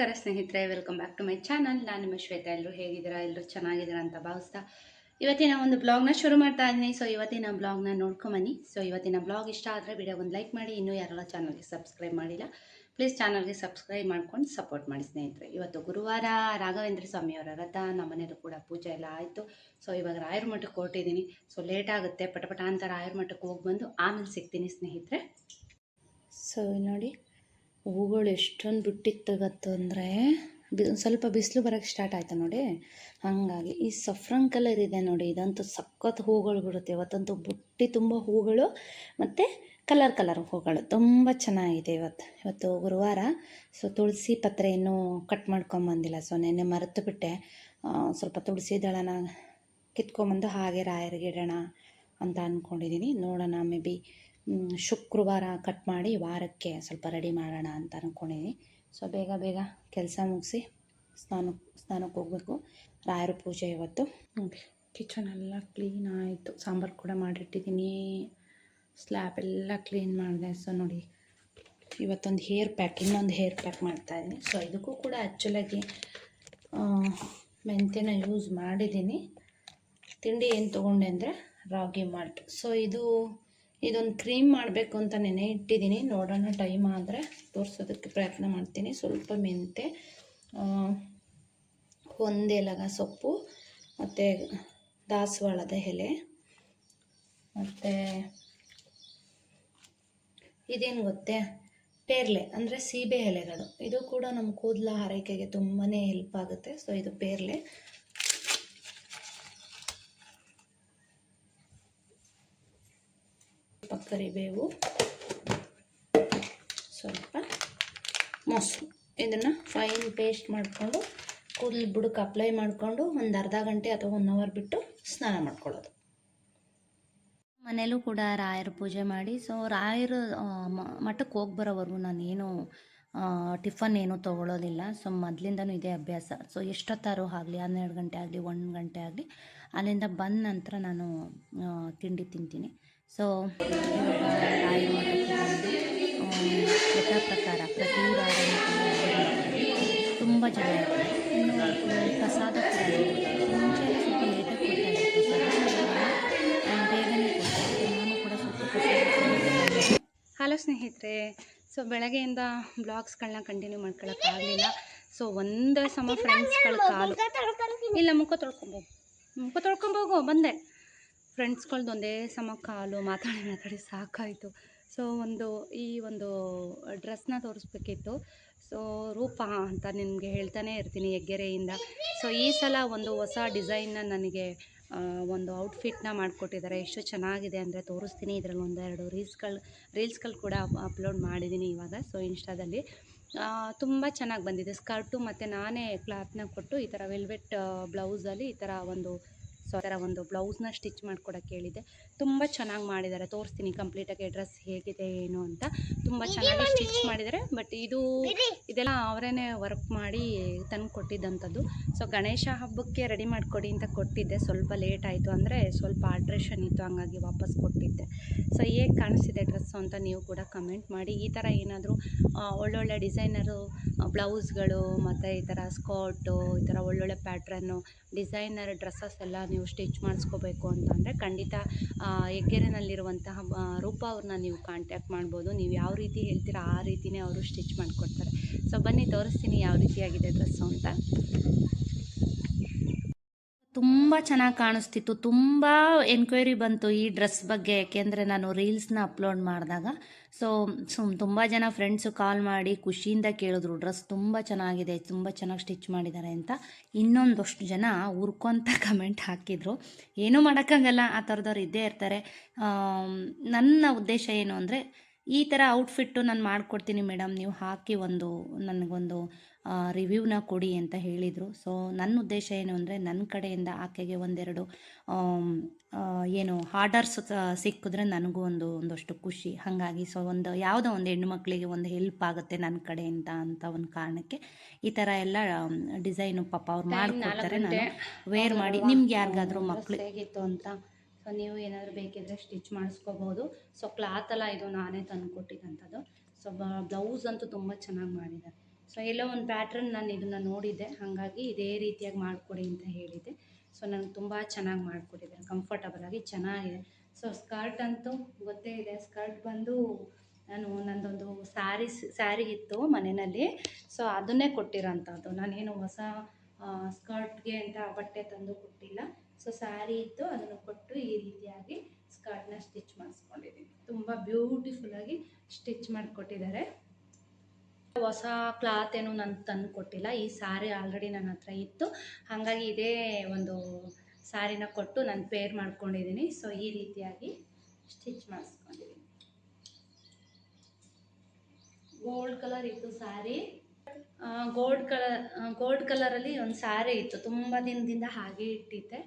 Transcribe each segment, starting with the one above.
ನಮಸ್ಕಾರ ಸ್ನೇಹಿತರೆ welcome back to my channel ನಾನು ನಿಮ್ಮ ಶ್ವೇತಾ. ಎಲ್ಲರೂ ಹೇಗಿದ್ದೀರಾ? ಎಲ್ಲರೂ ಚೆನ್ನಾಗಿದ್ದೀರಾ ಅಂತ ಭಾವಿಸ್ತಾ ಇವತ್ತಿನ ಒಂದು ಬ್ಲಾಗ್ನ ಶುರು ಮಾಡ್ತಾ ಇದ್ದೀನಿ. ಸೊ ಇವತ್ತಿನ ಬ್ಲಾಗ್ನ ನೋಡ್ಕೊಂಬನ್ನಿ ಸೊ ಇವತ್ತಿನ ಬ್ಲಾಗ್ ಇಷ್ಟ ಆದರೆ ವಿಡಿಯೋ ಒಂದು ಲೈಕ್ ಮಾಡಿ. ಇನ್ನೂ ಯಾರೆಲ್ಲ ಚಾನಲ್ಗೆ ಸಬ್ಸ್ಕ್ರೈಬ್ ಮಾಡಿಲ್ಲ ಪ್ಲೀಸ್ ಚಾನಲ್ಗೆ ಸಬ್ಸ್ಕ್ರೈಬ್ ಮಾಡ್ಕೊಂಡು ಸಪೋರ್ಟ್ ಮಾಡಿ ಸ್ನೇಹಿತರೆ. ಇವತ್ತು ಗುರುವಾರ ರಾಘವೇಂದ್ರ ಸ್ವಾಮಿಯವರ ರಥ ನಮ್ಮನೇಲೂ ಕೂಡ ಪೂಜೆ ಎಲ್ಲ ಆಯಿತು. ಸೊ ಇವಾಗ ರಾಯರ ಮಠಕ್ಕೆ ಹೊರಟಿದ್ದೀನಿ. ಸೊ ಲೇಟ್ ಆಗುತ್ತೆ. ಪಟಪಟ ಅಂತ ರಾಯರ ಮಠಕ್ಕೆ ಹೋಗಿ ಬಂದು ಆಮೇಲೆ ಸಿಗ್ತೀನಿ ಸ್ನೇಹಿತರೆ. ಸೊ ನೋಡಿ. ಹೂಗಳು ಎಷ್ಟೊಂದು ಬಿಟ್ಟಿತ್ತು ಇವತ್ತು ಅಂದರೆ ಬಿ, ಸ್ವಲ್ಪ ಬಿಸಿಲು ಬರೋಕ್ಕೆ ಸ್ಟಾರ್ಟ್ ಆಯಿತು ನೋಡಿ. ಹಾಗಾಗಿ ಈ ಸಫ್ರನ್ ಕಲರ್ ಇದೆ ನೋಡಿ, ಇದಂತೂ ಸಖತ್ ಹೂಗಳು ಬಿಡುತ್ತೆ. ಇವತ್ತಂತೂ ಬುಟ್ಟಿ ತುಂಬ ಹೂಗಳು ಮತ್ತು ಕಲರ್ ಕಲರ್ ಹೂಗಳು. ತುಂಬ ಚೆನ್ನಾಗಿದೆ ಇವತ್ತು. ಇವತ್ತು ಗುರುವಾರ, ಸೊ ತುಳಸಿ ಪತ್ರೆ ಇನ್ನೂ ಕಟ್ ಮಾಡ್ಕೊಂಬಂದಿಲ್ಲ ಸೊ ನೆನ್ನೆ ಮರೆತು ಬಿಟ್ಟೆ. ಸ್ವಲ್ಪ ತುಳಸಿ ದಳನ ಕಿತ್ಕೊಂಬಂದು ಹಾಗೆ ರಾಯರಿಗೆ ಇಡೋಣ ಅಂತ ಅಂದ್ಕೊಂಡಿದ್ದೀನಿ ನೋಡೋಣ ಮೇ ಬಿ ಶುಕ್ರವಾರ ಕಟ್ ಮಾಡಿ ವಾರಕ್ಕೆ ಸ್ವಲ್ಪ ರೆಡಿ ಮಾಡೋಣ ಅಂತ ಅಂದ್ಕೊಂಡಿದ್ದೀನಿ ಸೊ ಬೇಗ ಬೇಗ ಕೆಲಸ ಮುಗಿಸಿ ಸ್ನಾನ ಸ್ನಾನಕ್ಕೆ ಹೋಗಬೇಕು. ರಾಯರ ಪೂಜೆ ಇವತ್ತು. ಕಿಚನ್ ಎಲ್ಲ ಕ್ಲೀನ್ ಆಯಿತು. ಸಾಂಬಾರು ಕೂಡ ಮಾಡಿಟ್ಟಿದ್ದೀನಿ. ಸ್ಲ್ಯಾಬ್ ಎಲ್ಲ ಕ್ಲೀನ್ ಮಾಡಿದೆ. ಸೊ ನೋಡಿ, ಇವತ್ತೊಂದು ಹೇರ್ ಪ್ಯಾಕ್ ಇನ್ನೊಂದು ಹೇರ್ ಪ್ಯಾಕ್ ಮಾಡ್ತಾಯಿದ್ದೀನಿ ಸೊ ಇದಕ್ಕೂ ಕೂಡ ಆ್ಯಕ್ಚುಲಾಗಿ ಮೆಂತ್ಯನ ಯೂಸ್ ಮಾಡಿದ್ದೀನಿ. ತಿಂಡಿ ಏನು ತೊಗೊಂಡೆ ಅಂದರೆ ರಾಗಿ ಮಾಲ್ಟ್ ಸೊ ಇದು ಇದೊಂದು ಕ್ರೀಮ್ ಮಾಡಬೇಕು ಅಂತ ನೆನೆ ಇಟ್ಟಿದ್ದೀನಿ. ನೋಡೋಣ ಟೈಮ್ ಆದರೆ ತೋರಿಸೋದಕ್ಕೆ ಪ್ರಯತ್ನ ಮಾಡ್ತೀನಿ. ಸ್ವಲ್ಪ ಮೆಂತೆ ಒಂದೆಲಗ ಸೊಪ್ಪು, ಮತ್ತು ದಾಸವಾಳದ ಎಲೆ, ಮತ್ತು ಇದೇನು ಗೊತ್ತೇ? ಪೇರ್ಲೆ, ಅಂದರೆ ಸೀಬೆ ಎಲೆಗಳು. ಇದು ಕೂಡ ನಮ್ಮ ಕೂದಲ ಆರೈಕೆಗೆ ತುಂಬಾ ಹೆಲ್ಪ್ ಆಗುತ್ತೆ. ಸೊ ಇದು ಪೇರ್ಲೆ. ಸ್ವಲ್ಪ ಕರಿಬೇವು. ಸ್ವಲ್ಪ ಮೊಸರು. ಇದನ್ನು ಫೈನ್ ಪೇಸ್ಟ್ ಮಾಡಿಕೊಂಡು ಕೂದಲು ಬುಡಕ್ಕೆ ಅಪ್ಲೈ ಮಾಡಿಕೊಂಡು ಒಂದು ಅರ್ಧ ಗಂಟೆ ಅಥವಾ ಒನ್ ಅವರ್ ಬಿಟ್ಟು ಸ್ನಾನ ಮಾಡ್ಕೊಳ್ಳೋದು. ಮನೇಲೂ ಕೂಡ ರಾಯರ ಪೂಜೆ ಮಾಡಿ. ಸೊ ರಾಯರ ಮಠಕ್ಕೆ ಹೋಗಿ ಬರೋವರೆಗೂ ನಾನೇನು ಟಿಫನ್ ಏನು ತೊಗೊಳೋದಿಲ್ಲ. ಸೊ ಮೊದಲಿಂದನೂ ಇದೇ ಅಭ್ಯಾಸ. ಸೊ ಎಷ್ಟೊತ್ತಾರು ಆಗಲಿ, ಹನ್ನೆರಡು ಗಂಟೆ ಆಗಲಿ, ಒಂದು ಗಂಟೆ ಆಗಲಿ, ಅಲ್ಲಿಂದ ಬಂದ ನಂತರ ನಾನು ತಿಂಡಿ ತಿಂತೀನಿ. ಸೊ ತಾಯಿ ಪ್ರಕಾರ ಪ್ರತಿ ವಾರ ತುಂಬ ಇರ್ತಾರೆ ಇನ್ನು ಪ್ರಸಾದ ಕೂಡ. ಮುಂಚೆ ಸ್ವಲ್ಪ ಲೇಟಾಗಿ ಕೊಡ್ತಾ ಇದ್ರು. ಪ್ರಸಾದ ಆ, ಬೇಗನೆ ಕೊಡ್ತಾರೆ ನಾನು ಕೂಡ ಸ್ವಲ್ಪ ಹಲೋ ಸ್ನೇಹಿತರೆ. ಸೊ ಬೆಳಗ್ಗೆಯಿಂದ ಬ್ಲಾಗ್ಸ್ಗಳನ್ನ ಕಂಟಿನ್ಯೂ ಮಾಡ್ಕೊಳಕ್ಕಾಗಲಿಲ್ಲ ಸೊ ಒಂದೇ ಸಮ ಫ್ರೆಂಡ್ಸ್ಗಳ ಕಾಲು ಇಲ್ಲ ಮುಖ ತೊಳ್ಕೊಬೋದು ಮುಖ ತೊಳ್ಕೊಂಬೋಗು ಬಂದೆ. ಫ್ರೆಂಡ್ಸ್ಗಳ್ದು ಒಂದೇ ಸಮ ಕಾಲು ಮಾತಾಡಿ ಮಾತಾಡಿ ಸಾಕಾಯಿತು. ಸೊ ಒಂದು ಈ ಒಂದು ಡ್ರೆಸ್ನ ತೋರಿಸ್ಬೇಕಿತ್ತು. ಸೊ ರೂಪ ಅಂತ ನಿಮಗೆ ಹೇಳ್ತಾನೆ ಇರ್ತೀನಿ ಹೆಗ್ಗೆರೆಯಿಂದ. ಸೊ ಈ ಸಲ ಒಂದು ಹೊಸ ಡಿಸೈನ್ನ ನನಗೆ ಒಂದು ಔಟ್ಫಿಟ್ನ ಮಾಡಿಕೊಟ್ಟಿದ್ದಾರೆ. ಎಷ್ಟು ಚೆನ್ನಾಗಿದೆ ಅಂದರೆ ತೋರಿಸ್ತೀನಿ. ಇದರಲ್ಲಿ ಒಂದೆರಡು ರೀಲ್ಸ್ಗಳು ರೀಲ್ಸ್ಗಳು ಕೂಡ ಅಪ್ಲೋಡ್ ಮಾಡಿದ್ದೀನಿ ಇವಾಗ. ಸೊ ಇನ್ಸ್ಟಾದಲ್ಲಿ. ತುಂಬ ಚೆನ್ನಾಗಿ ಬಂದಿದೆ. ಸ್ಕರ್ಟು ಮತ್ತು ನಾನೇ ಕ್ಲಾತ್ನ ಕೊಟ್ಟು ಈ ಥರ ವೆಲ್ವೆಟ್ ಬ್ಲೌಸಲ್ಲಿ ಈ ಥರ ಒಂದು ಸೊ ಆ ಥರ ಒಂದು ಬ್ಲೌಸ್ನ ಸ್ಟಿಚ್ ಮಾಡ್ಕೊಡೋಕ್ಕೆ ಹೇಳಿದ್ದೆ. ತುಂಬ ಚೆನ್ನಾಗಿ ಮಾಡಿದ್ದಾರೆ. ತೋರಿಸ್ತೀನಿ ಕಂಪ್ಲೀಟಾಗಿ ಡ್ರೆಸ್ ಹೇಗಿದೆ ಏನು ಅಂತ. ತುಂಬ ಚೆನ್ನಾಗಿ ಸ್ಟಿಚ್ ಮಾಡಿದ್ದಾರೆ. ಬಟ್ ಇದು ಇದೆಲ್ಲ ಅವರೇ ವರ್ಕ್ ಮಾಡಿ ತಂದು ಕೊಟ್ಟಿದ್ದಂಥದ್ದು. ಸೊ ಗಣೇಶ ಹಬ್ಬಕ್ಕೆ ರೆಡಿ ಮಾಡಿಕೊಡಿ ಅಂತ ಕೊಟ್ಟಿದ್ದೆ. ಸ್ವಲ್ಪ ಲೇಟ್ ಆಯಿತು ಅಂದರೆ ಸ್ವಲ್ಪ ಆಲ್ಟ್ರೇಷನ್ ಇತ್ತು ಹಂಗಾಗಿ ವಾಪಸ್ ಕೊಟ್ಟಿದ್ದೆ. ಸೊ ಹೇಗೆ ಕಾಣಿಸಿದೆ ಡ್ರೆಸ್ಸು ಅಂತ ನೀವು ಕೂಡ ಕಮೆಂಟ್ ಮಾಡಿ. ಈ ಥರ ಏನಾದರೂ ಒಳ್ಳೊಳ್ಳೆ ಡಿಸೈನರು ಬ್ಲೌಸ್ಗಳು ಮತ್ತು ಈ ಥರ ಸ್ಕರ್ಟು ಈ ಥರ ಒಳ್ಳೊಳ್ಳೆ ಪ್ಯಾಟ್ರನ್ನು ಡಿಸೈನರ್ ಡ್ರೆಸ್ಸಸ್ ಎಲ್ಲ ನೀವು ಸ್ಟಿಚ್ ಮಾಡಿಸ್ಕೋಬೇಕು ಅಂತಂದರೆ ಖಂಡಿತ ಹೆಗ್ಗೆರೆನಲ್ಲಿರುವಂತಹ ರೂಪ ಅವ್ರನ್ನ ನೀವು ಕಾಂಟ್ಯಾಕ್ಟ್ ಮಾಡ್ಬೋದು. ನೀವು ಯಾವ ರೀತಿ ಹೇಳ್ತೀರಾ ಆ ರೀತಿಯೇ ಅವರು ಸ್ಟಿಚ್ ಮಾಡಿಕೊಡ್ತಾರೆ. ಸೊ ಬನ್ನಿ, ತೋರಿಸ್ತೀನಿ ಯಾವ ರೀತಿಯಾಗಿದೆ ಡ್ರೆಸ್ಸು ಅಂತ. ತುಂಬ ಚೆನ್ನಾಗಿ ಕಾಣಿಸ್ತಿತ್ತು. ತುಂಬ ಎನ್ಕ್ವೈರಿ ಬಂತು ಈ ಡ್ರೆಸ್ ಬಗ್ಗೆ, ಯಾಕೆಂದರೆ ನಾನು ರೀಲ್ಸ್ನ ಅಪ್ಲೋಡ್ ಮಾಡಿದಾಗ. ಸೊ ಸುಮ್ ತುಂಬ ಜನ ಫ್ರೆಂಡ್ಸು ಕಾಲ್ ಮಾಡಿ ಖುಷಿಯಿಂದ ಕೇಳಿದ್ರು ಡ್ರೆಸ್ ತುಂಬ ಚೆನ್ನಾಗಿದೆ, ತುಂಬ ಚೆನ್ನಾಗಿ ಸ್ಟಿಚ್ ಮಾಡಿದ್ದಾರೆ ಅಂತ. ಇನ್ನೊಂದಷ್ಟು ಜನ ಉರ್ಕೊಂತ ಕಮೆಂಟ್ ಹಾಕಿದರು. ಏನೂ ಮಾಡೋಕ್ಕಾಗಲ್ಲ, ಆ ಥರದವ್ರು ಇದ್ದೇ ಇರ್ತಾರೆ. ನನ್ನ ಉದ್ದೇಶ ಏನು ಅಂದರೆ, ಈ ಥರ ಔಟ್ಫಿಟ್ಟು ನಾನು ಮಾಡಿಕೊಡ್ತೀನಿ ಮೇಡಮ್, ನೀವು ಹಾಕಿ ಒಂದು, ನನಗೊಂದು ರಿವ್ಯೂನ ಕೊಡಿ ಅಂತ ಹೇಳಿದರು. ಸೊ ನನ್ನ ಉದ್ದೇಶ ಏನು ಅಂದರೆ ನನ್ನ ಕಡೆಯಿಂದ ಆಕೆಗೆ ಒಂದೆರಡು ಏನು ಆರ್ಡರ್ಸ್ ಸಿಕ್ಕಿದ್ರೆ ನನಗೂ ಒಂದು ಒಂದಷ್ಟು ಖುಷಿ. ಹಾಗಾಗಿ ಸೊ ಒಂದು ಯಾವುದೋ ಒಂದು ಹೆಣ್ಣು ಮಕ್ಕಳಿಗೆ ಒಂದು ಹೆಲ್ಪ್ ಆಗುತ್ತೆ ನನ್ನ ಕಡೆಯಿಂದ ಅಂತ ಒಂದು ಕಾರಣಕ್ಕೆ ಈ ಥರ ಎಲ್ಲ ಡಿಸೈನು ಪಾಪ ಅವ್ರು ಮಾಡಿಕೊಡ್ತಾರೆ ನಾನು ವೇರ್ ಮಾಡಿ. ನಿಮ್ಗೆ ಯಾರಿಗಾದ್ರೂ ಮಕ್ಕಳು ಹೇಗಿತ್ತು ಅಂತ. ಸೊ ನೀವು ಏನಾದರೂ ಬೇಕಿದ್ರೆ ಸ್ಟಿಚ್ ಮಾಡಿಸ್ಕೋಬೋದು. ಸೊ ಕ್ಲಾತ್ ಎಲ್ಲ ಇದು ನಾನೇ ತಂದು ಕೊಟ್ಟಿದ್ದಂಥದ್ದು ಸೊ ಬ್ಲೌಸ್ ಅಂತೂ ತುಂಬ ಚೆನ್ನಾಗಿ ಮಾಡಿದ್ದಾರೆ. ಸೊ ಎಲ್ಲೋ ಒಂದು ಪ್ಯಾಟ್ರನ್ ನಾನು ಇದನ್ನು ನೋಡಿದ್ದೆ. ಹಾಗಾಗಿ ಇದೇ ರೀತಿಯಾಗಿ ಮಾಡಿಕೊಡಿ ಅಂತ ಹೇಳಿದ್ದೆ. ಸೊ ನನಗೆ ತುಂಬ ಚೆನ್ನಾಗಿ ಮಾಡಿಕೊಟ್ಟಿದ್ದಾರೆ. ಕಂಫರ್ಟಬಲ್ ಆಗಿ ಚೆನ್ನಾಗಿದೆ. ಸೊ ಸ್ಕರ್ಟ್ ಅಂತೂ ಗೊತ್ತೇ ಇದೆ. ಸ್ಕರ್ಟ್ ಬಂದು ನಾನು ನಂದೊಂದು ಸ್ಯಾರಿ ಸ್ಯಾರಿ ಇತ್ತು ಮನೆಯಲ್ಲಿ. ಸೊ ಅದನ್ನೇ ಕೊಟ್ಟಿರೋಂಥದ್ದು. ನಾನೇನು ಹೊಸ ಸ್ಕರ್ಟ್ಗೆ ಅಂತ ಬಟ್ಟೆ ತಂದು ಕೊಟ್ಟಿಲ್ಲ. ಸೊ ಸ್ಯಾರಿ ಇತ್ತು. ಅದನ್ನು ಕೊಟ್ಟು ಈ ರೀತಿಯಾಗಿ ಸ್ಕರ್ಟ್ನ ಸ್ಟಿಚ್ ಮಾಡಿಸ್ಕೊಂಡಿದ್ದೀನಿ. ತುಂಬ ಬ್ಯೂಟಿಫುಲ್ಲಾಗಿ ಸ್ಟಿಚ್ ಮಾಡಿಕೊಟ್ಟಿದ್ದಾರೆ. ಹೊಸ ಕ್ಲಾತ್ ಏನು ನಾನು ತಂದು ಕೊಟ್ಟಿಲ್ಲ. ಈ ಸ್ಯಾರಿ ಆಲ್ರೆಡಿ ನನ್ನ ಹತ್ರ ಇತ್ತು. ಹಾಗಾಗಿ ಇದೇ ಒಂದು ಸ್ಯಾರಿನ ಕೊಟ್ಟು ನಾನು ಪೇರ್ ಮಾಡ್ಕೊಂಡಿದ್ದೀನಿ ಸೊ, ಈ ರೀತಿಯಾಗಿ ಸ್ಟಿಚ್ ಮಾಡಿಸ್ಕೊಂಡಿದ್ದೀನಿ ಗೋಲ್ಡ್ ಕಲರ್ ಇತ್ತು ಸ್ಯಾರಿ ಗೋಲ್ಡ್ ಕಲರ್ ಗೋಲ್ಡ್ ಕಲರಲ್ಲಿ ಒಂದು ಸ್ಯಾರಿ ಇತ್ತು. ತುಂಬ ದಿನದಿಂದ ಹಾಗೆ ಇಟ್ಟಿದ್ದೆ.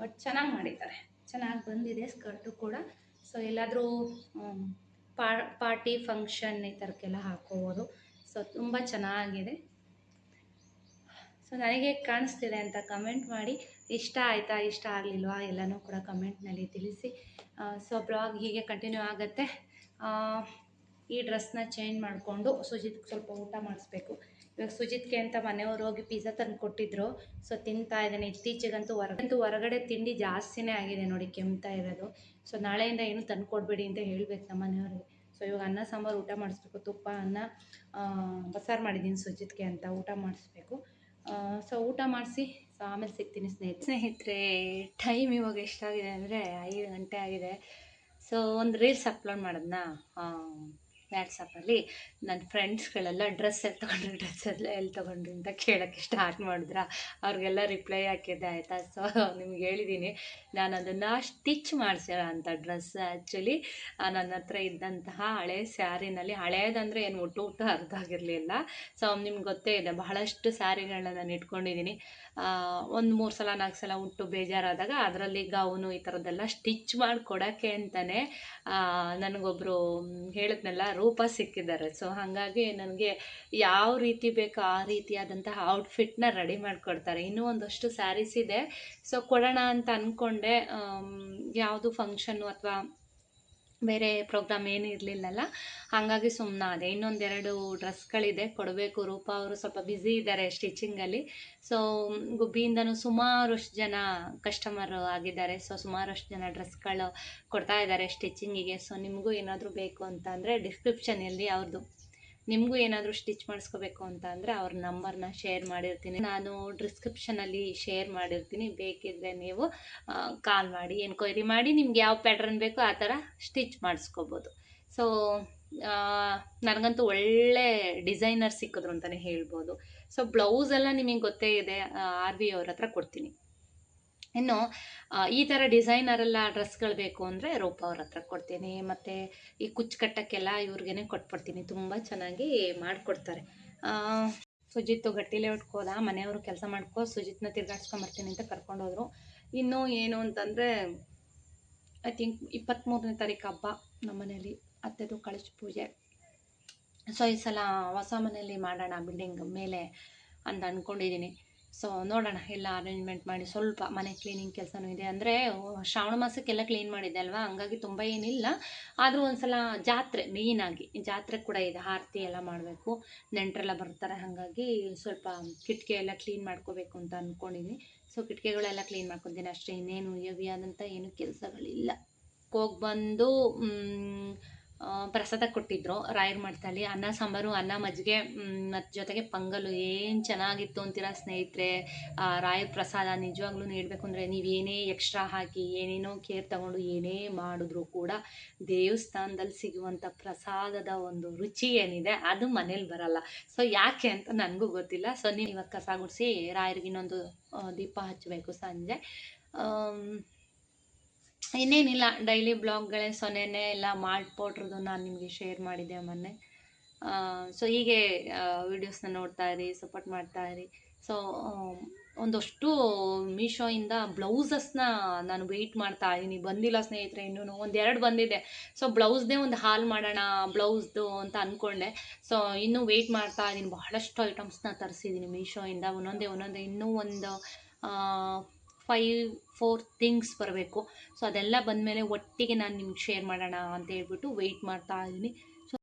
ಬಟ್ ಚೆನ್ನಾಗಿ ಮಾಡಿದ್ದಾರೆ. ಚೆನ್ನಾಗಿ ಬಂದಿದೆ ಸ್ಕರ್ಟು ಕೂಡ. ಸೊ, ಎಲ್ಲಾದರೂ ಪಾರ್ಟಿ ಫಂಕ್ಷನ್ ಈ ಥರಕ್ಕೆಲ್ಲ ಹಾಕೋಬೋದು ಸೊ, ತುಂಬ ಚೆನ್ನಾಗಿದೆ. ಸೊ, ನನಗೆ ಕಾಣಿಸ್ತಿದೆ ಅಂತ ಕಮೆಂಟ್ ಮಾಡಿ. ಇಷ್ಟ ಆಯಿತಾ, ಇಷ್ಟ ಆಗಲಿಲ್ವಾ ಎಲ್ಲನೂ ಕೂಡ ಕಮೆಂಟ್ನಲ್ಲಿ ತಿಳಿಸಿ. ಸೊ, ಬ್ಲಾಗ್ ಹೀಗೆ ಕಂಟಿನ್ಯೂ ಆಗುತ್ತೆ. ಈ ಡ್ರೆಸ್ನ ಚೇಂಜ್ ಮಾಡಿಕೊಂಡು ಸುಜಿತ್ಗೆ ಸ್ವಲ್ಪ ಊಟ ಮಾಡಿಸ್ಬೇಕು. ಇವಾಗ ಸುಜಿತ್ಗೆ ಅಂತ ಮನೆಯವರು ಹೋಗಿ ಪಿಜ್ಜಾ ತಂದು ಕೊಟ್ಟಿದ್ರು. ಸೊ ತಿಂತಾ ಇದ್ದೇನೆ. ಇತ್ತೀಚೆಗಂತೂ ಹೊರಗಂತೂ ಹೊರಗಡೆ ತಿಂಡಿ ಜಾಸ್ತಿನೇ ಆಗಿದೆ ನೋಡಿ ಕೆಮ್ತಾ ಇರೋದು. ಸೊ ನಾಳೆಯಿಂದ ಏನು ತಂದು ಕೊಡಬೇಡಿ ಅಂತ ಹೇಳ್ಬೇಕು ನಮ್ಮ ಮನೆಯವ್ರಿಗೆ. ಸೊ ಇವಾಗ ಅನ್ನ, ಸಾಂಬಾರು ಊಟ ಮಾಡಿಸ್ಬೇಕು. ತುಪ್ಪ, ಅನ್ನ ಬಸಾರು ಮಾಡಿದ್ದೀನಿ ಸುಜಿತ್ಗೆ ಅಂತ ಊಟ ಮಾಡಿಸ್ಬೇಕು. ಸೊ ಊಟ ಮಾಡಿಸಿ ಸೊ ಆಮೇಲೆ ಸಿಗ್ತೀನಿ ಸ್ನೇಹಿತರೆ. ಸ್ನೇಹಿತರೆ ಟೈಮ್ ಇವಾಗ ಎಷ್ಟಾಗಿದೆ ಅಂದರೆ ಐದು ಗಂಟೆ ಆಗಿದೆ. ಸೊ ಒಂದು ರೀಲ್ಸ್ ಅಪ್ಲೋಡ್ ಮಾಡೋದನ್ನ ವ್ಯಾಟ್ಸಪ್ಪಲ್ಲಿ ನನ್ನ ಫ್ರೆಂಡ್ಸ್ಗಳೆಲ್ಲ ಡ್ರೆಸ್ ಎಲ್ಲಿ ತೊಗೊಂಡ್ರು ಡ್ರೆಸ್ ಎಲ್ಲ ಎಲ್ಲಿ ತೊಗೊಂಡ್ರು ಅಂತ ಕೇಳೋಕ್ಕೆ ಸ್ಟಾರ್ಟ್ ಮಾಡಿದ್ರ. ಅವ್ರಿಗೆಲ್ಲ ರಿಪ್ಲೈ ಹಾಕಿದ್ದೆ, ಆಯಿತಾ ಸೊ ನಿಮ್ಗೆ ಹೇಳಿದ್ದೀನಿ ನಾನು ಅದನ್ನು ಸ್ಟಿಚ್ ಮಾಡಿಸಿರೋ ಅಂತ ಡ್ರೆಸ್ ಆ್ಯಕ್ಚುಲಿ ನನ್ನ ಹತ್ರ ಇದ್ದಂತಹ ಹಳೆ ಸ್ಯಾರಿನಲ್ಲಿ ಹಳೇದಂದರೆ ಏನು ಒಟ್ಟು ಒಟ್ಟು ಅರ್ಧ ಆಗಿರಲಿಲ್ಲ. ಸೊ ನಿಮ್ಗೆ ಗೊತ್ತೇ ಇದೆ, ಬಹಳಷ್ಟು ಸ್ಯಾರಿಗಳನ್ನ ನಾನು ಇಟ್ಕೊಂಡಿದ್ದೀನಿ ಒಂದು ಮೂರು ಸಲ, ನಾಲ್ಕು ಸಲ ಉಟ್ಟು ಬೇಜಾರಾದಾಗ ಅದರಲ್ಲಿ ಗೌನು ಈ ಥರದ್ದೆಲ್ಲ ಸ್ಟಿಚ್ ಮಾಡಿಕೊಡೋಕ್ಕೆ ಅಂತಲೇ ನನಗೊಬ್ಬರು ಹೇಳಿದ್ನೆಲ್ಲ ರೂಪ ಸಿಕ್ಕಿದ್ದಾರೆ. ಸೊ ಹಾಗಾಗಿ ನನಗೆ ಯಾವ ರೀತಿ ಬೇಕೋ ಆ ರೀತಿಯಾದಂತಹ ಔಟ್ಫಿಟ್ನ ರೆಡಿ ಮಾಡಿಕೊಡ್ತಾರೆ. ಇನ್ನೂ ಒಂದಷ್ಟು ಸ್ಯಾರೀಸ್ ಇದೆ. ಸೊ ಕೊಡೋಣ ಅಂತ ಅಂದ್ಕೊಂಡೆ ಯಾವುದು ಫಂಕ್ಷನ್ನು ಅಥವಾ ಬೇರೆ ಪ್ರೋಗ್ರಾಮ್ ಏನು ಇರಲಿಲ್ಲಲ್ಲ? ಹಾಗಾಗಿ ಸುಮ್ಮನಾದೆ ಇನ್ನೊಂದೆರಡು ಡ್ರೆಸ್ಗಳಿದೆ ಕೊಡಬೇಕು. ರೂಪ ಅವರು ಸ್ವಲ್ಪ ಬ್ಯುಸಿ ಇದ್ದಾರೆ ಸ್ಟಿಚಿಂಗಲ್ಲಿ ಸೊ ಗುಬ್ಬಿಯಿಂದನೂ ಸುಮಾರಷ್ಟು ಜನ ಕಸ್ಟಮರ್ ಆಗಿದ್ದಾರೆ. ಸೊ ಸುಮಾರಷ್ಟು ಜನ ಡ್ರೆಸ್ಗಳು ಕೊಡ್ತಾ ಇದ್ದಾರೆ ಸ್ಟಿಚಿಂಗಿಗೆ ಸೊ ನಿಮಗೂ ಏನಾದರೂ ಬೇಕು ಅಂತ ಅಂದರೆ ಡಿಸ್ಕ್ರಿಪ್ಷನಲ್ಲಿ ಅವ್ರದ್ದು ನಿಮಗೂ ಏನಾದರೂ ಸ್ಟಿಚ್ ಮಾಡಿಸ್ಕೋಬೇಕು ಅಂತ ಅಂದರೆ ಅವ್ರ ನಂಬರ್ನ ಶೇರ್ ಮಾಡಿರ್ತೀನಿ. ನಾನು ಡಿಸ್ಕ್ರಿಪ್ಷನಲ್ಲಿ ಶೇರ್ ಮಾಡಿರ್ತೀನಿ. ಬೇಕಿದ್ದರೆ ನೀವು ಕಾಲ್ ಮಾಡಿ ಎನ್ಕ್ವೈರಿ ಮಾಡಿ, ನಿಮ್ಗೆ ಯಾವ ಪ್ಯಾಟ್ರನ್ ಬೇಕೋ ಆ ಥರ ಸ್ಟಿಚ್ ಮಾಡಿಸ್ಕೋಬೋದು. ಸೊ ನನಗಂತೂ ಒಳ್ಳೆ ಡಿಸೈನರ್ ಸಿಕ್ಕಿದ್ರು ಅಂತಲೇ ಹೇಳ್ಬೋದು. ಸೊ ಬ್ಲೌಸೆಲ್ಲ ನಿಮಗೆ ಗೊತ್ತೇ ಇದೆ ಆರ್ ವಿ ಅವ್ರ ಹತ್ರ ಕೊಡ್ತೀನಿ. ಇನ್ನು ಈ ಥರ ಡಿಸೈನರೆಲ್ಲ ಡ್ರೆಸ್ಗಳು ಬೇಕು ಅಂದರೆ ರೂಪ ಅವ್ರ ಹತ್ರ ಕೊಡ್ತೀನಿ. ಮತ್ತು ಈ ಕುಚ್ಚು ಕಟ್ಟಕ್ಕೆಲ್ಲ ಇವ್ರಿಗೇನೆ ಕೊಟ್ಬಿಡ್ತೀನಿ. ತುಂಬ ಚೆನ್ನಾಗಿ ಮಾಡಿಕೊಡ್ತಾರೆ. ಸುಜಿತ್ತು ಗಟ್ಟಿಲೆ ಉಟ್ಕೋದ? ಮನೆಯವರು ಕೆಲಸ ಮಾಡ್ಕೊ, ಸುಜಿತ್ನ ತಿರ್ಗಾಡ್ಸ್ಕೊಂಬರ್ತೀನಿ ಅಂತ ಕರ್ಕೊಂಡೋದ್ರು. ಇನ್ನು ಏನು ಅಂತಂದರೆ ಐ ಥಿಂಕ್ ಇಪ್ಪತ್ತ್ಮೂರನೇ ತಾರೀಕು ಹಬ್ಬ ನಮ್ಮ ಮನೇಲಿ ಅತ್ತೆದು ಕಳಶ ಪೂಜೆ. ಸೊ ಈ ಸಲ ಹೊಸ ಮನೆಯಲ್ಲಿ ಮಾಡೋಣ, ಬಿಲ್ಡಿಂಗ್ ಮೇಲೆ ಅಂತ ಅಂದ್ಕೊಂಡಿದ್ದೀನಿ ಸೊ ನೋಡೋಣ. ಎಲ್ಲ ಅರೇಂಜ್ಮೆಂಟ್ ಮಾಡಿ ಸ್ವಲ್ಪ ಮನೆ ಕ್ಲೀನಿಂಗ್ ಕೆಲಸನೂ ಇದೆ. ಅಂದರೆ ಶ್ರಾವಣ ಮಾಸಕ್ಕೆಲ್ಲ ಕ್ಲೀನ್ ಮಾಡಿದ್ದೆ ಅಲ್ವಾ? ಹಂಗಾಗಿ ತುಂಬ ಏನಿಲ್ಲ. ಆದರೂ ಒಂದ್ಸಲ ಜಾತ್ರೆ ಮೇಯ್ನಾಗಿ ಜಾತ್ರೆ ಕೂಡ ಇದೆ. ಆರತಿ ಎಲ್ಲ ಮಾಡಬೇಕು. ನೆಂಟರೆಲ್ಲ ಬರ್ತಾರೆ. ಹಾಗಾಗಿ ಸ್ವಲ್ಪ ಕಿಟಕಿ ಎಲ್ಲ ಕ್ಲೀನ್ ಮಾಡ್ಕೋಬೇಕು ಅಂತ ಅಂದ್ಕೊಂಡಿದ್ದೀನಿ ಸೊ ಕಿಟಕಿಗಳೆಲ್ಲ ಕ್ಲೀನ್ ಮಾಡ್ಕೊತೀನಿ. ಅಷ್ಟೇ ಇನ್ನೇನು ಯವಿಯಾದಂಥ ಏನು ಕೆಲಸಗಳಿಲ್ಲ. ಹೋಗಿ ಬಂದು ಪ್ರಸಾದ ಕೊಟ್ಟಿದ್ರು. ರಾಯರ ಮಠದಲ್ಲಿ ಅನ್ನ ಸಾಂಬಾರು ಅನ್ನ ಮಜ್ಜಿಗೆ ಮತ್ತು ಜೊತೆಗೆ ಪೊಂಗಲ್ಲು ಏನು ಚೆನ್ನಾಗಿತ್ತು ಅಂತೀರಾ ಸ್ನೇಹಿತರೆ? ಆ, ರಾಯರ ಪ್ರಸಾದ ನಿಜವಾಗ್ಲೂ ನೀಡಬೇಕು ಅಂದರೆ ನೀವೇನೇ ಎಕ್ಸ್ಟ್ರಾ ಹಾಕಿ ಏನೇನೋ ಕೇರ್ ತಗೊಂಡು ಏನೇ ಮಾಡಿದ್ರು ಕೂಡ ದೇವಸ್ಥಾನದಲ್ಲಿ ಸಿಗುವಂಥ ಪ್ರಸಾದದ ಒಂದು ರುಚಿ ಏನಿದೆ ಅದು ಮನೇಲಿ ಬರಲ್ಲ. ಸೊ ಯಾಕೆ ಅಂತ ನನಗೂ ಗೊತ್ತಿಲ್ಲ. ಸೊ ನೀವು ಇವಾಗ ಕಸ ಗುಡಿಸಿ ರಾಯರಿಗೆ ಇನ್ನೊಂದು ದೀಪ ಹಚ್ಚಬೇಕು ಸಂಜೆ. ಇನ್ನೇನಿಲ್ಲ ಡೈಲಿ ಬ್ಲಾಗ್ಗಳೇ ಸೊನ್ನೆನೇ ಎಲ್ಲ ಮಾಡಿಪೋಟ್ರದ್ದು ನಾನು ನಿಮಗೆ ಶೇರ್ ಮಾಡಿದ್ದೆ ಮೊನ್ನೆ. ಸೊ ಹೀಗೆ ವೀಡಿಯೋಸ್ನ ನೋಡ್ತಾ ಇರಿ ಸಪೋರ್ಟ್ ಮಾಡ್ತಾ ಇರಿ. ಸೊ ಒಂದಷ್ಟು ಮೀಶೋಯಿಂದ ಬ್ಲೌಸಸ್ನ ನಾನು ವೆಯ್ಟ್ ಮಾಡ್ತಾ ಇದ್ದೀನಿ. ಬಂದಿಲ್ಲ ಸ್ನೇಹಿತರೆ, ಇನ್ನೂ ಒಂದೆರಡು ಬಂದಿದೆ. ಸೊ ಬ್ಲೌಸ್ದೇ ಒಂದು ಹಾಲ್ ಮಾಡೋಣ, ಬ್ಲೌಸ್ದು ಅಂತ ಅಂದ್ಕೊಂಡೆ ಸೊ ಇನ್ನೂ ವೆಯ್ಟ್ ಮಾಡ್ತಾ ಇದ್ದೀನಿ. ಬಹಳಷ್ಟು ಐಟಮ್ಸ್ನ ತರಿಸಿದ್ದೀನಿ ಮೀಶೋಯಿಂದ. ಒಂದೊಂದೇ ಒಂದೊಂದೇ, ಇನ್ನೂ ಒಂದು ಫೈವ್ ಫೋರ್ ಥಿಂಗ್ಸ್ ಬರಬೇಕು. ಸೊ ಅದೆಲ್ಲ ಬಂದಮೇಲೆ ಒಟ್ಟಿಗೆ ನಾನು ನಿಮ್ಗೆ ಶೇರ್ ಮಾಡೋಣ ಅಂತ ಹೇಳ್ಬಿಟ್ಟು ವೆಯ್ಟ್ ಮಾಡ್ತಾ ಇದ್ದೀನಿ. ಸೊ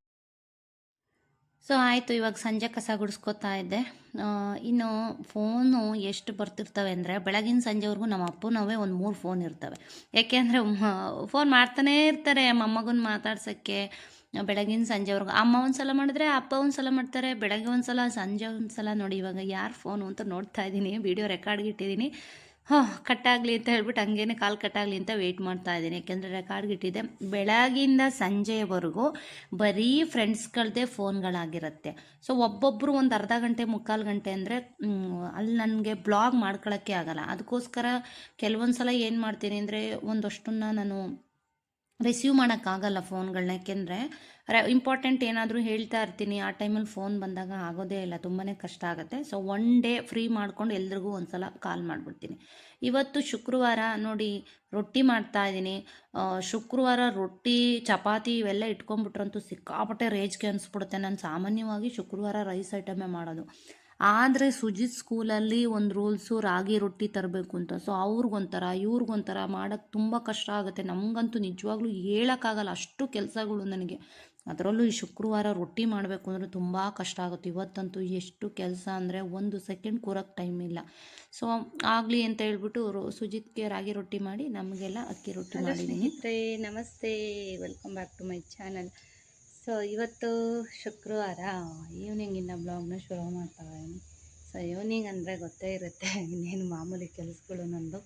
ಸೊ ಆಯಿತು, ಇವಾಗ ಸಂಜೆ ಕಸ ಗುಡಿಸ್ಕೊತಾ ಇದ್ದೆ. ಇನ್ನು ಫೋನು ಎಷ್ಟು ಬರ್ತಿರ್ತವೆ ಅಂದರೆ ಬೆಳಗಿನ ಸಂಜೆವರೆಗೂ ನಮ್ಮ ಅಪ್ಪನವೇ ಒಂದು ಮೂರು ಫೋನ್ ಇರ್ತವೆ. ಯಾಕೆ ಅಂದರೆ ಫೋನ್ ಮಾಡ್ತಾನೇ ಇರ್ತಾರೆ ಮೊಮ್ಮಗನ ಮಾತಾಡ್ಸೋಕ್ಕೆ. ಬೆಳಗಿನ ಸಂಜೆವರೆಗೂ ಅಮ್ಮ ಒಂದು ಸಲ ಮಾಡಿದ್ರೆ ಅಪ್ಪ ಒಂದು ಸಲ ಮಾಡ್ತಾರೆ, ಬೆಳಗ್ಗೆ ಒಂದು ಸಲ ಸಂಜೆ ಒಂದು ಸಲ ನೋಡಿ ಇವಾಗ ಯಾರು ಫೋನು ಅಂತ ನೋಡ್ತಾ ಇದ್ದೀನಿ ವಿಡಿಯೋ ರೆಕಾರ್ಡ್ಗೆ ಇಟ್ಟಿದ್ದೀನಿ. ಹಾಂ, ಕಟ್ಟಾಗಲಿ ಅಂತ ಹೇಳ್ಬಿಟ್ಟು ಹಂಗೇನೆ ಕಾಲು ಕಟ್ಟಾಗಲಿ ಅಂತ ವೆಯ್ಟ್ ಮಾಡ್ತಾ ಇದ್ದೀನಿ. ಯಾಕೆಂದರೆ ರೆಕಾರ್ಡ್ಗಿಟ್ಟಿದೆ ಬೆಳಗಿಂದ ಸಂಜೆವರೆಗೂ ಬರೀ ಫ್ರೆಂಡ್ಸ್ಗಳದ್ದೇ ಫೋನ್ಗಳಾಗಿರುತ್ತೆ ಸೊ ಒಬ್ಬೊಬ್ಬರು ಒಂದು ಅರ್ಧ ಗಂಟೆ, ಮುಕ್ಕಾಲು ಗಂಟೆ ಅಂದರೆ ಅಲ್ಲಿ ನನಗೆ ಬ್ಲಾಗ್ ಮಾಡ್ಕೊಳ್ಳೋಕ್ಕೆ ಆಗಲ್ಲ. ಅದಕ್ಕೋಸ್ಕರ ಕೆಲವೊಂದು ಸಲ ಏನು ಮಾಡ್ತೀನಿ ಅಂದರೆ ಒಂದಷ್ಟನ್ನ ನಾನು ರಿಸೀವ್ ಮಾಡೋಕ್ಕಾಗಲ್ಲ ಫೋನ್ಗಳನ್ನ ಯಾಕೆಂದರೆ ಇಂಪಾರ್ಟೆಂಟ್ ಏನಾದರೂ ಹೇಳ್ತಾ ಇರ್ತೀನಿ, ಆ ಟೈಮಲ್ಲಿ ಫೋನ್ ಬಂದಾಗ ಆಗೋದೇ ಇಲ್ಲ ತುಂಬಾ ಕಷ್ಟ ಆಗುತ್ತೆ. ಸೊ ಒನ್ ಡೇ ಫ್ರೀ ಮಾಡ್ಕೊಂಡು ಎಲ್ರಿಗೂ ಒಂದು ಸಲ ಕಾಲ್ ಮಾಡಿಬಿಡ್ತೀನಿ. ಇವತ್ತು ಶುಕ್ರವಾರ ನೋಡಿ ರೊಟ್ಟಿ ಮಾಡ್ತಾ ಇದ್ದೀನಿ. ಶುಕ್ರವಾರ ರೊಟ್ಟಿ, ಚಪಾತಿ ಇವೆಲ್ಲ ಇಟ್ಕೊಂಡ್ಬಿಟ್ರಂತೂ ಸಿಕ್ಕಾಪಟ್ಟೆ ರೇಜ್ಗೆ ಅನಿಸ್ಬಿಡುತ್ತೆ. ನಾನು ಸಾಮಾನ್ಯವಾಗಿ ಶುಕ್ರವಾರ ರೈಸ್ ಐಟಮೇ ಮಾಡೋದು. ಆದರೆ ಸುಜಿತ್ ಸ್ಕೂಲಲ್ಲಿ ಒಂದು ರೂಲ್ಸು ರಾಗಿ ರೊಟ್ಟಿ ತರಬೇಕು ಅಂತ. ಸೊ ಅವ್ರಿಗೊಂಥರ ಇವ್ರಿಗೊಂಥರ ಮಾಡೋಕ್ಕೆ ತುಂಬ ಕಷ್ಟ ಆಗುತ್ತೆ. ನಮಗಂತೂ ನಿಜವಾಗ್ಲೂ ಹೇಳೋಕ್ಕಾಗಲ್ಲ ಅಷ್ಟು ಕೆಲಸಗಳು ನನಗೆ. ಅದರಲ್ಲೂ ಈ ಶುಕ್ರವಾರ ರೊಟ್ಟಿ ಮಾಡಬೇಕು ಅಂದರೆ ತುಂಬ ಕಷ್ಟ ಆಗುತ್ತೆ. ಇವತ್ತಂತೂ ಎಷ್ಟು ಕೆಲಸ ಅಂದರೆ ಒಂದು ಸೆಕೆಂಡ್ ಕೂರಕ್ಕೆ ಟೈಮ್ ಇಲ್ಲ. ಸೊ ಆಗಲಿ ಅಂತ ಹೇಳ್ಬಿಟ್ಟು ಸುಜಿತ್ಗೆ ರಾಗಿ ರೊಟ್ಟಿ ಮಾಡಿ ನಮಗೆಲ್ಲ ಅಕ್ಕಿ ರೊಟ್ಟಿ ಮಾಡಿದ್ದೀನಿ ನಮಸ್ತೆ. Welcome back to my channel so, ಇವತ್ತು ಶುಕ್ರವಾರ ಈವ್ನಿಂಗಿಂದ ಬ್ಲಾಗ್ನ ಶುರು ಮಾಡ್ತಾ ಸೊ ಈವ್ನಿಂಗ್ ಅಂದರೆ ಗೊತ್ತೇ ಇರುತ್ತೆ, ಇನ್ನೇನು ಮಾಮೂಲಿ ಕೆಲಸಗಳು ನಂದು.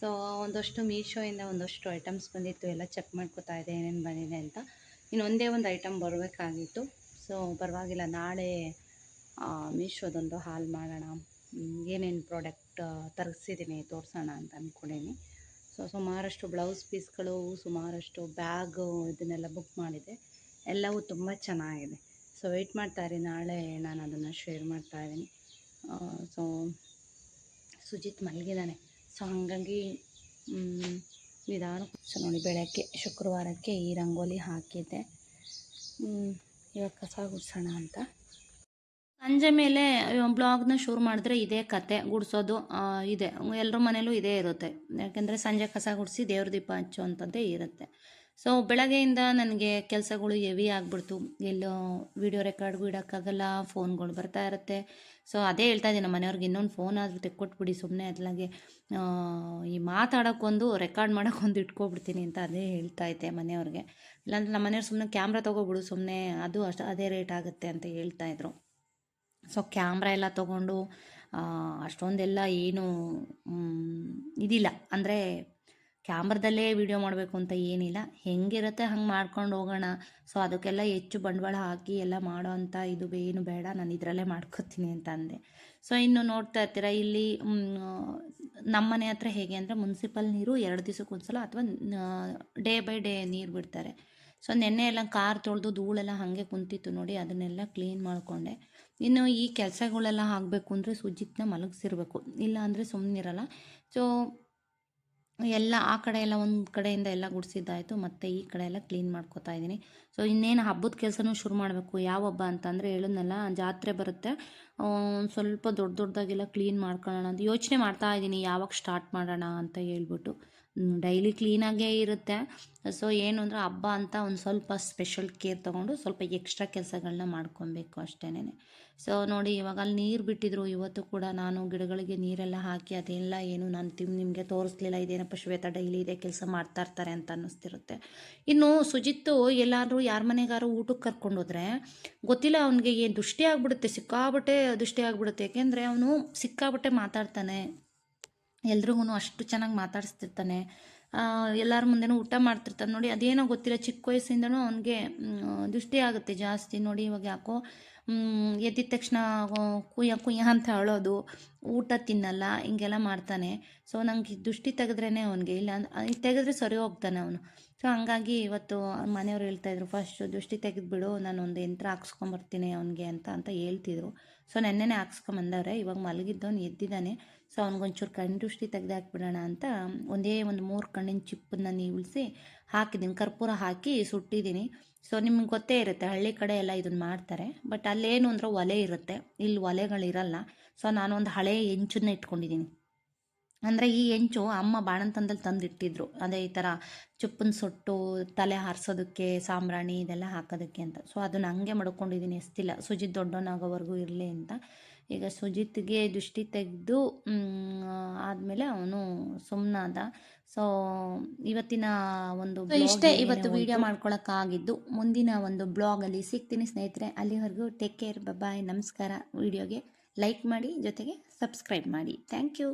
ಸೊ ಒಂದಷ್ಟು ಮೀಶೋಯಿಂದ ಒಂದಷ್ಟು ಐಟಮ್ಸ್ ಬಂದಿತ್ತು, ಎಲ್ಲ ಚೆಕ್ ಮಾಡ್ಕೊತಾ ಇದೆ ಏನೇನು ಬಂದಿದೆ ಅಂತ. ಇನ್ನೊಂದೇ ಒಂದು ಐಟಮ್ ಬರಬೇಕಾಗಿತ್ತು. ಸೊ ಪರವಾಗಿಲ್ಲ, ನಾಳೆ ಮೀಶೋದೊಂದು ಹಾಲ್ ಮಾಡೋಣ. ಏನೇನು ಪ್ರಾಡಕ್ಟ್ ತರಿಸಿದ್ದೀನಿ ತೋರಿಸೋಣ ಅಂತ ಅಂದ್ಕೊಂಡೀನಿ ಸೊ ಸುಮಾರಷ್ಟು ಬ್ಲೌಸ್ ಪೀಸ್ಗಳು ಸುಮಾರಷ್ಟು ಬ್ಯಾಗು ಇದನ್ನೆಲ್ಲ ಬುಕ್ ಮಾಡಿದೆ ಎಲ್ಲವೂ ತುಂಬ ಚೆನ್ನಾಗಿದೆ. ಸೊ ವೆಯ್ಟ್ ಇರಿ. ನಾಳೆ ನಾನು ಅದನ್ನು ಶೇರ್ ಮಾಡ್ತಾ ಇದ್ದೀನಿ. ಸೊ ಸುಜಿತ್ ಮಲಗಿದ್ದಾನೆ. ಸೊ ಹಾಗಾಗಿ ನಿಧಾನ. ಸೊ ನೋಡಿ, ಬೆಳಗ್ಗೆ, ಶುಕ್ರವಾರಕ್ಕೆ ಈ ರಂಗೋಲಿ ಹಾಕಿದ್ದೆ. ಇವಾಗ ಕಸ ಗುಡಿಸೋಣ ಅಂತ. ಸಂಜೆ ಮೇಲೆ ಬ್ಲಾಗ್ನ ಶುರು ಮಾಡಿದ್ರೆ ಇದೇ ಕತೆ. ಗುಡಿಸೋದು ಇದೆ. ಎಲ್ಲರ ಮನೇಲೂ ಇದೇ ಇರುತ್ತೆ. ಯಾಕೆಂದರೆ ಸಂಜೆ ಕಸ ಗುಡಿಸಿ ದೇವ್ರ ದೀಪ ಹಚ್ಚುವಂಥದ್ದೇ ಇರುತ್ತೆ. ಸೊ ಬೆಳಗ್ಗೆಯಿಂದ ನನಗೆ ಕೆಲಸಗಳು ಹೆವಿ ಆಗಿಬಿಡ್ತು. ಎಲ್ಲೋ ವಿಡಿಯೋ ರೆಕಾರ್ಡ್ಗೂ ಇಡೋಕ್ಕಾಗಲ್ಲ ಫೋನ್ಗಳು ಬರ್ತಾ ಇರುತ್ತೆ. ಸೊ ಅದೇ ಹೇಳ್ತಾ ಇದ್ದೀನಿ ನಮ್ಮ ಮನೆಯವ್ರಿಗೆ ಇನ್ನೊಂದು ಫೋನ್ ಆದರೂ ತೆಕ್ಕೊಟ್ಬಿಡಿ ಸುಮ್ಮನೆ ಅದ್ಲಾಗೆ ಈ ಮಾತಾಡೋಕ್ಕೊಂದು ರೆಕಾರ್ಡ್ ಮಾಡೋಕ್ಕೊಂದು ಇಟ್ಕೊಬಿಡ್ತೀನಿ ಅಂತ ಅದೇ ಹೇಳ್ತಾ ಇದ್ದೆ ಮನೆಯವ್ರಿಗೆ. ಇಲ್ಲಾಂದ್ರೆ ನಮ್ಮ ಮನೆಯವ್ರು ಸುಮ್ಮನೆ ಕ್ಯಾಮ್ರಾ ತೊಗೊಬಿಡು ಸುಮ್ಮನೆ ಅದು ಅಷ್ಟು, ಅದೇ ರೇಟ್ ಆಗುತ್ತೆ ಅಂತ ಹೇಳ್ತಾ ಇದ್ರು. ಸೊ ಕ್ಯಾಮ್ರಾ ಎಲ್ಲ ತೊಗೊಂಡು ಅಷ್ಟೊಂದೆಲ್ಲ ಏನು ಇದಿಲ್ಲ. ಅಂದರೆ ಕ್ಯಾಮ್ರದಲ್ಲೇ ವಿಡಿಯೋ ಮಾಡಬೇಕು ಅಂತ ಏನಿಲ್ಲ. ಹೆಂಗಿರುತ್ತೆ ಹಂಗೆ ಮಾಡ್ಕೊಂಡು ಹೋಗೋಣ. ಸೊ ಅದಕ್ಕೆಲ್ಲ ಹೆಚ್ಚು ಬಂಡವಾಳ ಹಾಕಿ ಎಲ್ಲ ಮಾಡೋ ಅಂತ ಇದು ಏನು ಬೇಡ. ನಾನು ಇದರಲ್ಲೇ ಮಾಡ್ಕೋತೀನಿ ಅಂತ ಅಂದೆ. ಸೊ ಇನ್ನು ನೋಡ್ತಾ ಇರ್ತೀರ, ಇಲ್ಲಿ ನಮ್ಮ ಮನೆ ಹತ್ರ ಹೇಗೆ ಅಂದರೆ ಮುನ್ಸಿಪಲ್ ನೀರು ಎರಡು ದಿವಸಕ್ಕೊಂದ್ಸಲ ಅಥವಾ ಡೇ ಬೈ ಡೇ ನೀರು ಬಿಡ್ತಾರೆ. ಸೊ ನೆನ್ನೆ ಎಲ್ಲ ಕಾರ್ ತೊಳೆದು ಧೂಳೆಲ್ಲ ಹಾಗೆ ಕುಂತಿತ್ತು ನೋಡಿ, ಅದನ್ನೆಲ್ಲ ಕ್ಲೀನ್ ಮಾಡಿಕೊಂಡೆ. ಇನ್ನು ಈ ಕೆಲಸಗಳೆಲ್ಲ ಆಗಬೇಕು ಅಂದರೆ ಸುಜಿತ್ನ ಮಲಗಿಸಿರ್ಬೇಕು. ಇಲ್ಲ ಅಂದರೆ ಸುಮ್ಮನಿರಲ್ಲ ಸೊ ಎಲ್ಲ ಆ ಕಡೆ ಎಲ್ಲ ಒಂದು ಕಡೆಯಿಂದ ಎಲ್ಲ ಗುಡಿಸಿದ್ದಾಯಿತು. ಮತ್ತು ಈ ಕಡೆ ಎಲ್ಲ ಕ್ಲೀನ್ ಮಾಡ್ಕೋತಾ ಇದ್ದೀನಿ. ಸೊ ಇನ್ನೇನು ಹಬ್ಬದ ಕೆಲಸನೂ ಶುರು ಮಾಡಬೇಕು. ಯಾವ ಹಬ್ಬ ಅಂತಂದರೆ ಹೇಳಿದ್ನಲ್ಲ, ಜಾತ್ರೆ ಬರುತ್ತೆ. ಸ್ವಲ್ಪ ದೊಡ್ಡ ದೊಡ್ಡದಾಗೆಲ್ಲ ಕ್ಲೀನ್ ಮಾಡ್ಕೊಳ್ಳೋಣ ಅಂತ ಯೋಚನೆ ಮಾಡ್ತಾ ಇದ್ದೀನಿ. ಯಾವಾಗ ಸ್ಟಾರ್ಟ್ ಮಾಡೋಣ ಅಂತ ಹೇಳ್ಬಿಟ್ಟು. ಡೈಲಿ ಕ್ಲೀನಾಗೇ ಇರುತ್ತೆ. ಸೊ ಏನು ಅಂದರೆ ಹಬ್ಬ ಅಂತ ಒಂದು ಸ್ವಲ್ಪ ಸ್ಪೆಷಲ್ ಕೇರ್ ತೊಗೊಂಡು ಸ್ವಲ್ಪ ಎಕ್ಸ್ಟ್ರಾ ಕೆಲಸಗಳನ್ನ ಮಾಡ್ಕೊಬೇಕು ಅಷ್ಟೇ ಸೊ ನೋಡಿ ಇವಾಗ ಅಲ್ಲಿ ನೀರು ಬಿಟ್ಟಿದ್ರು, ಇವತ್ತು ಕೂಡ ನಾನು ಗಿಡಗಳಿಗೆ ನೀರೆಲ್ಲ ಹಾಕಿ ಅದೆಲ್ಲ ಏನು ನಾನು ತಿಮ್ ನಿಮಗೆ ತೋರಿಸ್ಲಿಲ್ಲ, ಇದೇನಪ್ಪ ಶ್ವೇತ ಡೈಲಿ ಇದೇ ಕೆಲಸ ಮಾಡ್ತಾ ಇರ್ತಾರೆ ಅಂತ ಅನ್ನಿಸ್ತಿರುತ್ತೆ. ಇನ್ನು ಸುಜಿತ್ತು ಎಲ್ಲಾದರೂ ಯಾರ ಮನೆಗಾರು ಊಟಕ್ಕೆ ಕರ್ಕೊಂಡು ಹೋದ್ರೆ ಗೊತ್ತಿಲ್ಲ ಅವನಿಗೆ ಏನು ದುಷ್ಟಿ ಆಗ್ಬಿಡುತ್ತೆ ಸಿಕ್ಕಾಬಟ್ಟೆ ದುಷ್ಟಿ ಆಗ್ಬಿಡುತ್ತೆ. ಯಾಕೆಂದರೆ ಅವನು ಸಿಕ್ಕಾಬಟ್ಟೆ ಮಾತಾಡ್ತಾನೆ. ಎಲ್ರಿಗೂ ಅಷ್ಟು ಚೆನ್ನಾಗಿ ಮಾತಾಡಿಸ್ತಿರ್ತಾನೆ. ಎಲ್ಲರ ಮುಂದೆನೂ ಊಟ ಮಾಡ್ತಿರ್ತಾನೆ. ನೋಡಿ, ಅದೇನೋ ಗೊತ್ತಿಲ್ಲ, ಚಿಕ್ಕ ವಯಸ್ಸಿಂದನೂ ಅವನಿಗೆ ದೃಷ್ಟಿ ಆಗುತ್ತೆ ಜಾಸ್ತಿ. ನೋಡಿ, ಇವಾಗ ಯಾಕೋ ಎದ್ದಿದ ತಕ್ಷಣ ಕುಯ್ಯ ಕುಯ್ಯ ಅಂತ ಅಳೋದು, ಊಟ ತಿನ್ನಲ್ಲ, ಹಿಂಗೆಲ್ಲ ಮಾಡ್ತಾನೆ. ಸೊ, ನಂಗೆ ದೃಷ್ಟಿ ತೆಗೆದ್ರೇ ಅವನಿಗೆ ಇಲ್ಲ ತೆಗೆದ್ರೆ ಸರಿ ಹೋಗ್ತಾನೆ ಅವನು. ಸೊ, ಹಂಗಾಗಿ ಇವತ್ತು ಮನೆಯವ್ರು ಹೇಳ್ತಾಯಿದ್ರು ಫಸ್ಟ್ ದೃಷ್ಟಿ ತೆಗೆದ್ಬಿಡು ನಾನು ಒಂದು ಯಂತ್ರ ಹಾಕ್ಸ್ಕೊಂಬರ್ತೀನಿ ಅವನಿಗೆ ಅಂತ ಅಂತ ಹೇಳ್ತಿದ್ರು. ಸೊ, ನೆನ್ನೆನೇ ಹಾಕ್ಸ್ಕೊಂಬಂದವ್ರೆ, ಇವಾಗ ಮಲಗಿದ್ದವನು ಎದ್ದಿದ್ದಾನೆ. ಸೊ ಅವ್ನಿಗೊಂಚೂರು ತೆಗೆದಾಕ್ಬಿಡೋಣ ತೆಗೆದು ಹಾಕ್ಬಿಡೋಣ ಅಂತ ಒಂದೇ ಒಂದು ಮೂರು ಕಣ್ಣಿನ ಚಿಪ್ಪನ್ನು ನೀವಿಳಿಸಿ ಹಾಕಿದ್ದೀನಿ. ಕರ್ಪೂರ ಹಾಕಿ ಸುಟ್ಟಿದ್ದೀನಿ. ಸೊ ನಿಮ್ಗೆ ಗೊತ್ತೇ ಇರುತ್ತೆ, ಹಳ್ಳಿ ಕಡೆ ಎಲ್ಲ ಇದನ್ನು ಮಾಡ್ತಾರೆ. ಬಟ್ ಅಲ್ಲೇನು ಅಂದ್ರೆ ಒಲೆ ಇರುತ್ತೆ. ಇಲ್ಲಿ ಒಲೆಗಳಿರಲ್ಲ. ಸೊ ನಾನೊಂದು ಹಳೆ ಹೆಂಚನ್ನ ಇಟ್ಕೊಂಡಿದ್ದೀನಿ. ಅಂದರೆ ಈ ಹೆಂಚು ಅಮ್ಮ ಬಾಣಂತನದಲ್ಲಿ ತಂದಿಟ್ಟಿದ್ರು. ಅದೇ ಈ ಥರ ಚುಪ್ಪನ ಸೊಟ್ಟು ತಲೆ ಹಾರಿಸೋದಕ್ಕೆ, ಸಾಂಬ್ರಾಣಿ ಇದೆಲ್ಲ ಹಾಕೋದಕ್ಕೆ ಅಂತ. ಸೊ ಅದನ್ನು ಹಂಗೆ ಮಡ್ಕೊಂಡಿದ್ದೀನಿ ಎಸ್ತಿಲ್ಲ ಸುಜಿ ದೊಡ್ಡವನಾಗೋವರೆಗೂ ಇರಲಿ ಅಂತ. ಈಗ ಸುಜಿತ್ಗೆ ದೃಷ್ಟಿ ತೆಗೆದು ಆದಮೇಲೆ ಅವನು ಸುಮ್ಮನಾದ ಸೊ ಇವತ್ತಿನ ಒಂದು ಇಷ್ಟೇ ಇವತ್ತು ವಿಡಿಯೋ ಮಾಡ್ಕೊಳಕ್ಕಾಗಿದ್ದು ಮುಂದಿನ ಒಂದು ಬ್ಲಾಗಲ್ಲಿ ಸಿಗ್ತೀನಿ ಸ್ನೇಹಿತರೆ. ಅಲ್ಲಿವರೆಗೂ ಟೇಕ್ ಕೇರ್ ಬಾಯ್ ನಮಸ್ಕಾರ. ವಿಡಿಯೋಗೆ ಲೈಕ್ ಮಾಡಿ ಜೊತೆಗೆ ಸಬ್ಸ್ಕ್ರೈಬ್ ಮಾಡಿ. Thank you